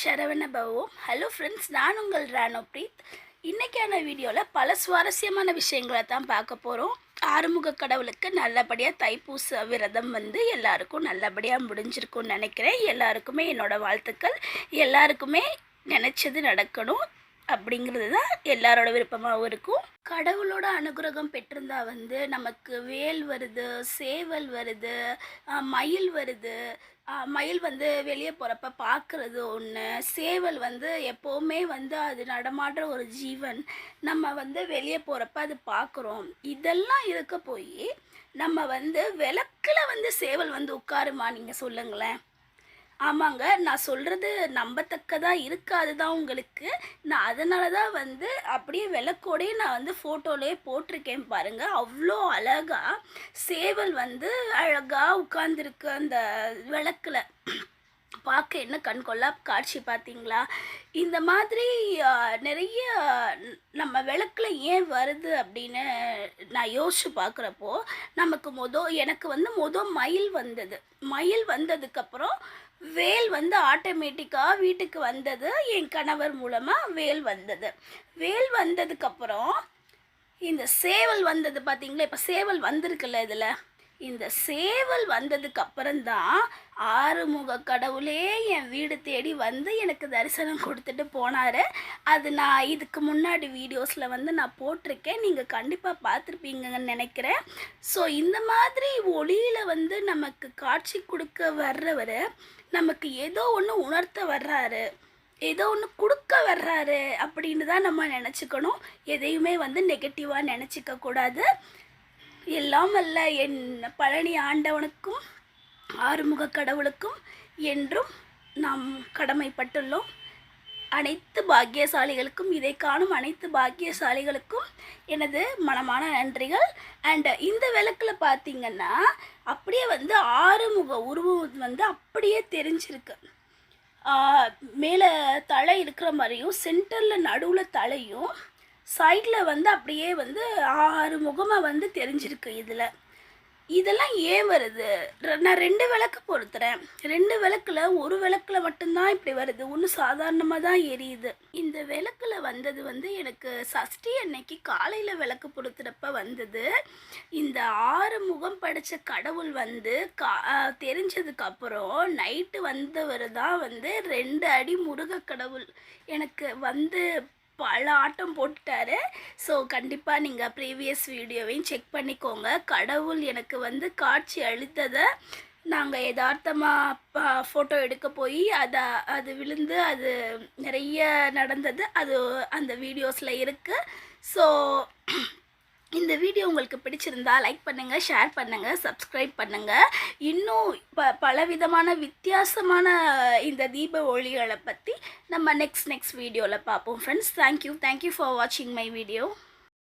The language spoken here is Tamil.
சரவண பவம் ஹலோ ஃப்ரெண்ட்ஸ் நான் உங்கள் ராணோ பிரீத். இன்றைக்கான வீடியோவில் பல சுவாரஸ்யமான விஷயங்களை தான் பார்க்க போகிறோம் ஆறுமுக கடவுளுக்கு நல்லபடியாக தைப்பூச விரதம் வந்து எல்லாருக்கும் நல்லபடியாக முடிஞ்சிருக்கும்னு நினைக்கிறேன். எல்லாருக்குமே என்னோடய வாழ்த்துக்கள். எல்லாருக்குமே நினச்சது நடக்கணும். அப்படிங்கிறது தான் எல்லாரோட விருப்பமாகவும் இருக்கும். கடவுளோட அனுகிரகம் பெற்றிருந்தா வந்து நமக்கு வேல் வருது சேவல் வருது மயில் வருது. மயில் வந்து வெளியே போகிறப்ப பார்க்குறது ஒன்று சேவல் வந்து எப்போவுமே வந்து அது நடமாடுற ஒரு ஜீவன். நம்ம வந்து வெளியே போகிறப்ப அது பார்க்குறோம் இதெல்லாம் இருக்க போய் நம்ம வந்து விளக்கில் வந்து சேவல் வந்து உட்காருமா நீங்கள் சொல்லுங்களேன். ஆமாங்க நான் சொல்கிறது நம்பத்தக்கதாக இருக்காது தான் உங்களுக்கு. நான் அதனால தான் வந்து அப்படியே விளக்கோடயே நான் வந்து ஃபோட்டோலேயே போட்டிருக்கேன் பாருங்கள் அவ்வளோ அழகாக சேவல் வந்து அழகாக உட்காந்துருக்கு அந்த விளக்கில். பார்க்க என்ன கண்கொள்ளா காட்சி பார்த்தீங்களா? இந்த மாதிரி நிறைய நம்ம விளக்கில் ஏன் வருது அப்படின்னு நான் யோசிச்சு பார்க்குறப்போ நமக்கு மொதல் எனக்கு வந்து மொதல் மயில் வந்தது. மயில் வந்ததுக்கப்புறம் வேல் வந்து ஆட்டோமேட்டிக்காக வீட்டுக்கு வந்தது. என் கணவர் மூலமாக வேல் வந்தது. வேல் வந்ததுக்கப்புறம் இந்த சேவல் வந்தது பார்த்தீங்களா இப்போ சேவல் வந்திருக்குல்ல இதில். இந்த சேவல் வந்ததுக்கு அப்புறம்தான் ஆறுமுக கடவுளே என் வீடு தேடி வந்து எனக்கு தரிசனம் கொடுத்துட்டு போனார். அது நான் இதுக்கு முன்னாடி வீடியோஸில் வந்து நான் போட்டிருக்கேன். நீங்கள் கண்டிப்பாக பார்த்துருப்பீங்கன்னு நினைக்கிறேன். ஸோ இந்த மாதிரி ஒளியில் வந்து நமக்கு காட்சி கொடுக்க வர்றவர் நமக்கு ஏதோ ஒன்று உணர்த்த வர்றாரு. ஏதோ ஒன்று கொடுக்க வர்றாரு அப்படின்னு தான் நம்ம நினச்சிக்கணும். எதையுமே வந்து நெகட்டிவாக நினச்சிக்க கூடாது எல்லாம் அல்ல என் பழனி ஆண்டவனுக்கும் ஆறுமுக கடவுளுக்கும் என்றும் நாம் கடமைப்பட்டுள்ளோம். அனைத்து பாக்கியசாலிகளுக்கும் இதை காணும் அனைத்து பாக்கியசாலிகளுக்கும் எனது மனமான நன்றிகள். அண்ட் இந்த விளக்கில் பார்த்தீங்கன்னா அப்படியே வந்து ஆறுமுக உருவம் வந்து அப்படியே தெரிஞ்சிருக்கு. மேலே தலை இருக்கிற மாதிரியும் சென்டரில் நடுவில் தலையும் சைடில் வந்து அப்படியே வந்து ஆறு முகமாக வந்து தெரிஞ்சிருக்கு இதில். இதெல்லாம் ஏன் வருது? நான் ரெண்டு விளக்கு பொறுத்துறேன் ரெண்டு விளக்கில் ஒரு விளக்கில் மட்டும்தான் இப்படி வருது. ஒன்று சாதாரணமாக தான் எரியுது. இந்த விளக்கில் வந்தது வந்து எனக்கு சஷ்டி அன்னைக்கு காலையில் விளக்கு பொறுத்துறப்ப வந்தது. இந்த ஆறு முகம் படைச்ச கடவுள் வந்து கா தெரிஞ்சதுக்கப்புறம் நைட்டு வந்தவர் தான் வந்து ரெண்டு அடி முருக கடவுள். எனக்கு வந்து பல ஆட்டம் போட்டுட்டாரு. ஸோ கண்டிப்பாக நீங்கள் ப்ரீவியஸ் வீடியோவையும் செக் பண்ணிக்கோங்க. கடவுள் எனக்கு வந்து காட்சி அளித்ததை நாங்கள் யதார்த்தமாக ஃபோட்டோ எடுக்க போய் அதை அது விழுந்து அது நிறைய நடந்தது. அது அந்த வீடியோஸில் இருக்குது ஸோ இந்த வீடியோ உங்களுக்கு பிடிச்சிருந்தா லைக் பண்ணுங்கள் ஷேர் பண்ணுங்கள் சப்ஸ்கிரைப் பண்ணுங்கள் இன்னும் ப பலவிதமான வித்தியாசமான இந்த தீப ஒளிகளை பற்றி நம்ம நெக்ஸ்ட் நெக்ஸ்ட் வீடியோவில் பார்ப்போம். Friends thank you thank you for வாட்சிங் மை வீடியோ